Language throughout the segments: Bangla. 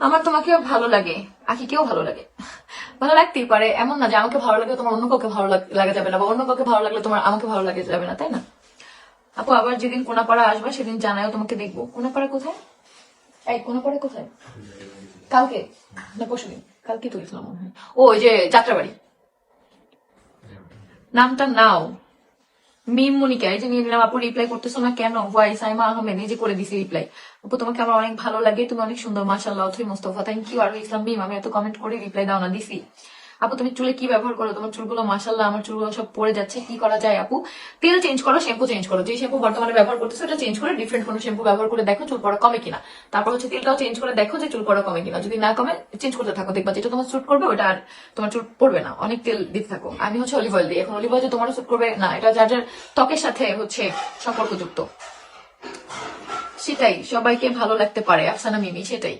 আমার তোমাকে ভালো লাগে, আখিকেও ভালো লাগে। ভালো লাগতেই পারে, এমন না যে আমাকে ভালো লাগে তোমার অন্য কাউকে ভালো লাগ- যাবে না, বা অন্য কাউকে ভালো লাগলে তোমার আমাকে ভালো লাগে যাবে না, তাই না? আপু, আবার যেদিন কোনাপাড়া আসবে, সেদিন জানায়ও তোমাকে দেখব। কোনাপাড়া কোথায়? এই, কোনাপাড়া কোথায়? কালকে? না, পরশু দিন। কালকে তো গেছিলাম মনে হয়। ও, ওই যে যাত্রাবাড়ি। নামটা নাও। মিম মনিকা, এই যে নিয়ে নিলাম, আপু রিপ্লাই করতেছো না কেন? ওয়াই সাইমা আহমেদ যে করে দিছি রিপ্লাই আপু, তোমাকে আমার অনেক ভালো লাগে, তুমি অনেক সুন্দর মাশাল্লাহ অথই মোস্তফা থ্যাংক ইউ আর ইসলাম মিম, আমি এত কমেন্ট করে রিপ্লাই দাও না, দিছি। আপু, তুমি চুলে কি ব্যবহার করো? তোমার চুলগুলো মাশাল্লাহ আমার চুলগুলো সব পড়ে যাচ্ছে। কি করা যায়, আপু? তেল চেঞ্জ করো শ্যাম্পু চেঞ্জ করো। যে শ্যাম্পু বর্তমানে ব্যবহার করতেছো এটা চেঞ্জ করে ডিফারেন্ট কোনো শ্যাম্পু ব্যবহার করে দেখো চুল পড়া কমে কিনা। তারপর হচ্ছে তেলটাও চেঞ্জ করে দেখো যে চুল পড়া কমে কিনা। যদি না কমে চেঞ্জ করতে থাকো। দেখবা যেটা তোমার স্যুট করবে, ওটা আর তোমার চুল পড়বে না। অনেক তেল দিতে থাকো। আমি হচ্ছে অলিভ অয়েল দিই। এখন অলিভ অয়েল যে তোমারও স্যুট করবে, না, এটা যার যার ত্বকের সাথে হচ্ছে সম্পর্কযুক্ত। সেটাই, সবাইকে ভালো লাগতে পারে। আফসানা মিমি, সেটাই।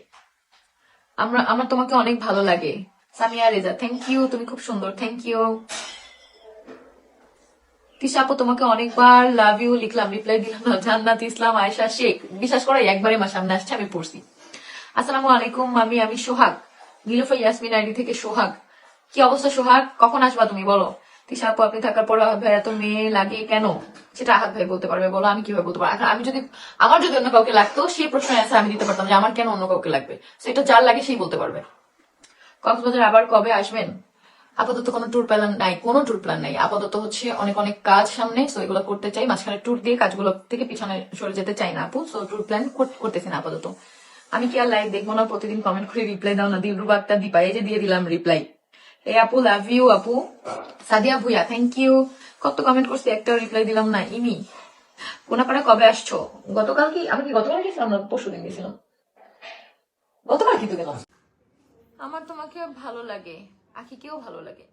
আমরা, আমার তোমাকে অনেক ভালো লাগে। সামিয়া রেজা থ্যাংক ইউ তুমি খুব সুন্দর থ্যাংক ইউ তিশা তোমাকে অনেকবার লাভ ইউ লিখলাম রিপ্লাই দিলাম জান্নাত ইসলাম, আয়েশা শেখ, বিশ্বাস করো, একবারে আমার সামনে আসছে, আমি পড়ছি। আসসালামু আলাইকুম, আমি আমি সোহাগ, নীলুফা ইয়াসমিন আইডি থেকে সোহাগ। কি অবস্থা সোহাগ? কখন আসবা তুমি, বলো। তিশা আপু, আপনি থাকার পর ভাই, এত মেয়ে লাগে কেন? সেটা আহাত ভাই বলতে পারবে, বলো, আমি কীভাবে বলতে পারব? আমি যদি, আমার যদি অন্য কাউকে লাগতো, সেই প্রশ্নের অ্যান্সার আমি দিতে পারতাম যে আমার কেন অন্য কাউকে লাগবে? সেটা যার লাগে, সেই বলতে পারবে। কক্সবাজার আবার কবে আসবেন? আপাতত কোনো ট্যুর প্ল্যান নাই, কোনো ট্যুর প্ল্যান নাই। আপাতত হচ্ছে অনেক অনেক কাজ সামনে সো এগুলো করতে চাই। মাঝখানে ট্যুর দিয়ে কাজগুলো থেকে পিছনে সরে যেতে চাই না আপু সো ট্যুর প্ল্যান করতেছি না আপাতত। আমি কি আর লাইভ দেখব না? প্রতিদিন কমেন্ট করে রিপ্লাই দাও না। দিলরুবা একটা দীপা, এই যে দিয়ে দিলাম রিপ্লাই এই আপু লাভ ইউ আপু। সাদিয়া ভুইয়া থ্যাংক ইউ কত কমেন্ট করছি, একটাও রিপ্লাই দিলাম না। ইমি, কোনাপাড়া কবে আসছো? গতকাল কি, আমি কি গতকাল গেছিলাম না? পরশু দিন গেছিলাম। গতকাল কি তো গেলাম আমার তোমাকে ভালো লাগে। আখিকেও ভালো লাগে।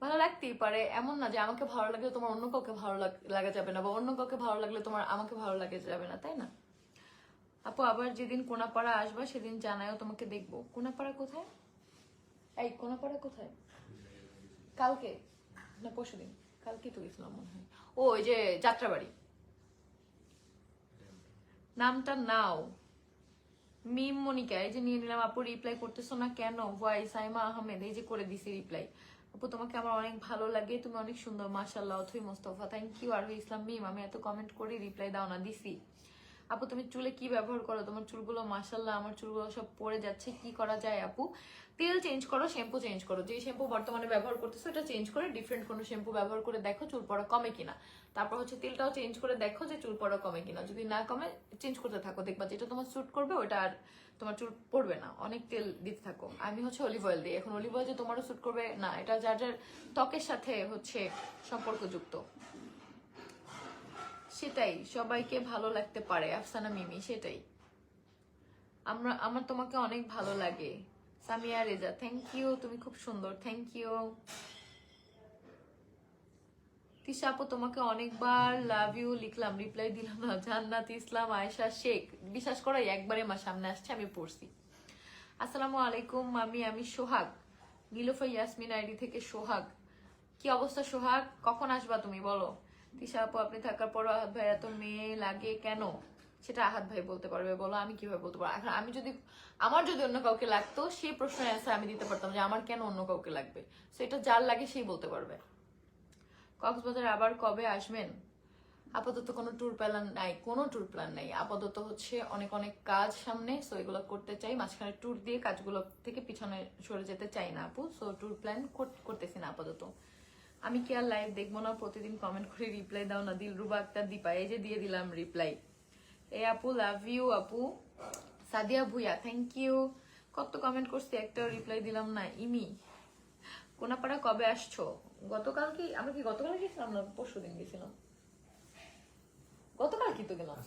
ভালো লাগতেই পারে, এমন না যে আমাকে ভালো লাগলে তোমার অন্য কাউকে ভালো লাগ- যাবে না, বা অন্য কাউকে ভালো লাগলে তোমার আমাকে ভালো লাগে যাবে না, তাই না? আপু, আবার যেদিন কোনাপাড়া আসবা, সেদিন জানায়ও তোমাকে দেখব। কোনাপাড়া কোথায়? এই, কোনাপাড়া কোথায়? কালকে? না পরশু দিন কালকে তো গেছিলাম মনে হয়। ও, ওই যে যাত্রাবাড়ি। নামটা নাও। মিম মনিকা, এই যে নিয়ে নিলাম, আপু রিপ্লাই করতেছো না কেন? ওয়াই সাইমা আহমেদ, এই যে করে দিছি রিপ্লাই আপু, তোমাকে আমার অনেক ভালো লাগে, তুমি অনেক সুন্দর মাসাল্লাহ অথই মোস্তফা থ্যাংক ইউ আর ইসলাম মিম আমি এত কমেন্ট করি রিপ্লাই দাও না, দিছি। আপু, তুমি চুলে কি ব্যবহার করো? তোমার চুলগুলো মাশাল্লাহ আমার চুলগুলো সব পড়ে যাচ্ছে। কি করা যায়, আপু? তেল চেঞ্জ করো শ্যাম্পু চেঞ্জ করো। যে শ্যাম্পু বর্তমানে ব্যবহার করতেছো, এটা চেঞ্জ করে ডিফারেন্ট কোনো শ্যাম্পু ব্যবহার করে দেখো চুল পড়া কমে কিনা। তারপর হচ্ছে তেলটাও চেঞ্জ করে দেখো যে চুল পড়া কমে কিনা। যদি না কমে চেঞ্জ করতে থাকো। দেখবা যেটা তোমার স্যুট করবে ওটা আর তোমার চুল পড়বে না। অনেক তেল দিতে থাকো। আমি হচ্ছে অলিভ অয়েল দিই। এখন অলিভ অয়েল যে তোমারও স্যুট করবে, না, এটা যার যার ত্বকের সাথে হচ্ছে সম্পর্কযুক্ত। সেটাই, সবাইকে ভালো লাগতে পারে, আফসানা মিমি, সেটাই। আমরা, আমার তোমাকে অনেক ভালো লাগে। সামিয়া, রেজা থ্যাংক ইউ তুমি খুব সুন্দর থ্যাংক ইউ তিশা আপু, তোমাকে অনেকবার লাভ ইউ লিখলাম রিপ্লাই দিলাম, না, জান্নাত ইসলাম, আয়েশা শেখ, বিশ্বাস করো একবারে আমার সামনে আসছে, আমি পড়ছি। আসসালামু আলাইকুম আমি আমি সোহাগ, নীলুফা ইয়াসমিন আইডি থেকে সোহাগ। কি অবস্থা সোহাগ? কখন আসবা তুমি, বলো? তিশা আপু, আপনি থাকার পর আহাত ভাই এত মেয়ে লাগে কেন? সেটা আহাত ভাই বলতে পারবে। বলো, আমি কীভাবে বলতে পারব? এখন আমি যদি, আমার যদি অন্য কাউকে লাগতো, সেই প্রশ্নের অ্যান্সার আমি দিতে পারতাম যে আমার কেন অন্য কাউকে লাগবে। সেটা যার লাগে সেই বলতে পারবে। কক্সবাজার আবার কবে আসবেন? আপাতত কোনো ট্যুর প্ল্যান নাই, কোনো ট্যুর প্ল্যান নাই। আপাতত হচ্ছে অনেক অনেক কাজ সামনে সো এগুলো করতে চাই। মাঝখানে ট্যুর দিয়ে কাজগুলো থেকে পিছনে সরে যেতে চাই না আপু। সো ট্যুর প্ল্যান করতেছি না আপাতত। আমি কি আর লাইভ দেখব না? প্রতিদিন কমেন্ট করে রিপ্লাই দাও না। দিলরুবা একটা দীপা, এই যে দিয়ে দিলাম রিপ্লাই এ আপু লাভ ইউ আপু। সাদিয়া ভুইয়া থ্যাংক ইউ কত কমেন্ট করছি, একটাও রিপ্লাই দিলাম না। ইমি, কোনাপাড়া কবে আসছো? গতকাল কি আমরা কি গতকাল গেছিলাম না? পরশু দিন গেছিলাম। গতকাল কি তো গেলাম?